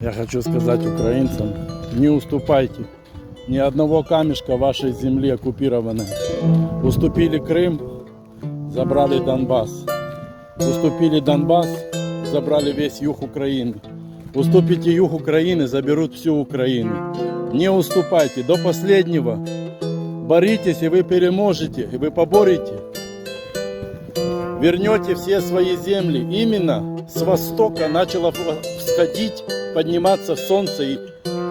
Я хочу сказать украинцам, не уступайте ни одного камешка вашей земли оккупированной. Уступили Крым, забрали Донбасс. Уступили Донбасс, забрали весь юг Украины. Уступите юг Украины, заберут всю Украину. Не уступайте до последнего. Боритесь, и вы переможете, и вы поборете. Вернете все свои земли. Именно с востока начало всходить, подниматься солнце и,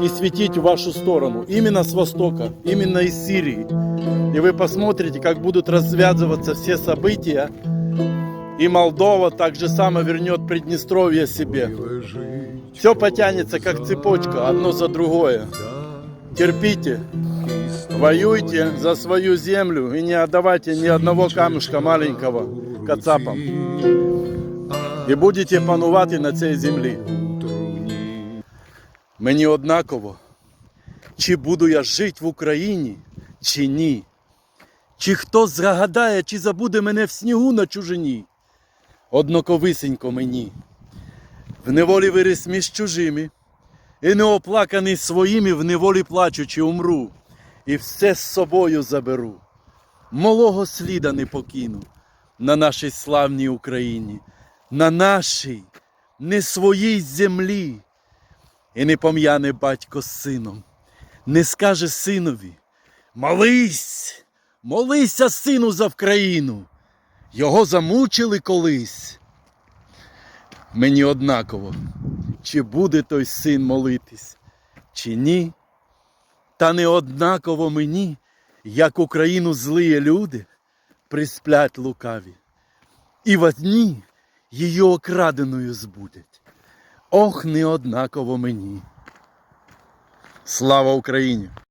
и светить в вашу сторону. Именно с востока, именно из Сирии. И вы посмотрите, как будут развязываться все события. И Молдова так же само вернет Приднестровье себе. Все потянется, как цепочка, одно за другое. Терпите, воюйте за свою землю и не отдавайте ни одного камешка маленького кацапам. І будете панувати на цій землі. Мені однаково, чи буду я жити в Україні, чи ні. Чи хто згадає, чи забуде мене в снігу на чужині. Однаковисенько мені. В неволі виріс між чужими, і неоплаканий своїми в неволі плачучи умру, і все з собою заберу. Малого сліда не покину на нашій славній Україні, на нашій, не своїй землі. І не пом'яне батько з сином, не скаже синові, молись, молися, сину, за Вкраїну. Його замучили колись. Мені однаково, чи буде той син молитись, чи ні. Та не однаково мені, як Україну злиє люди присплять лукаві, і во дні її окраденою збудять. Ох, не однаково мені. Слава Україні!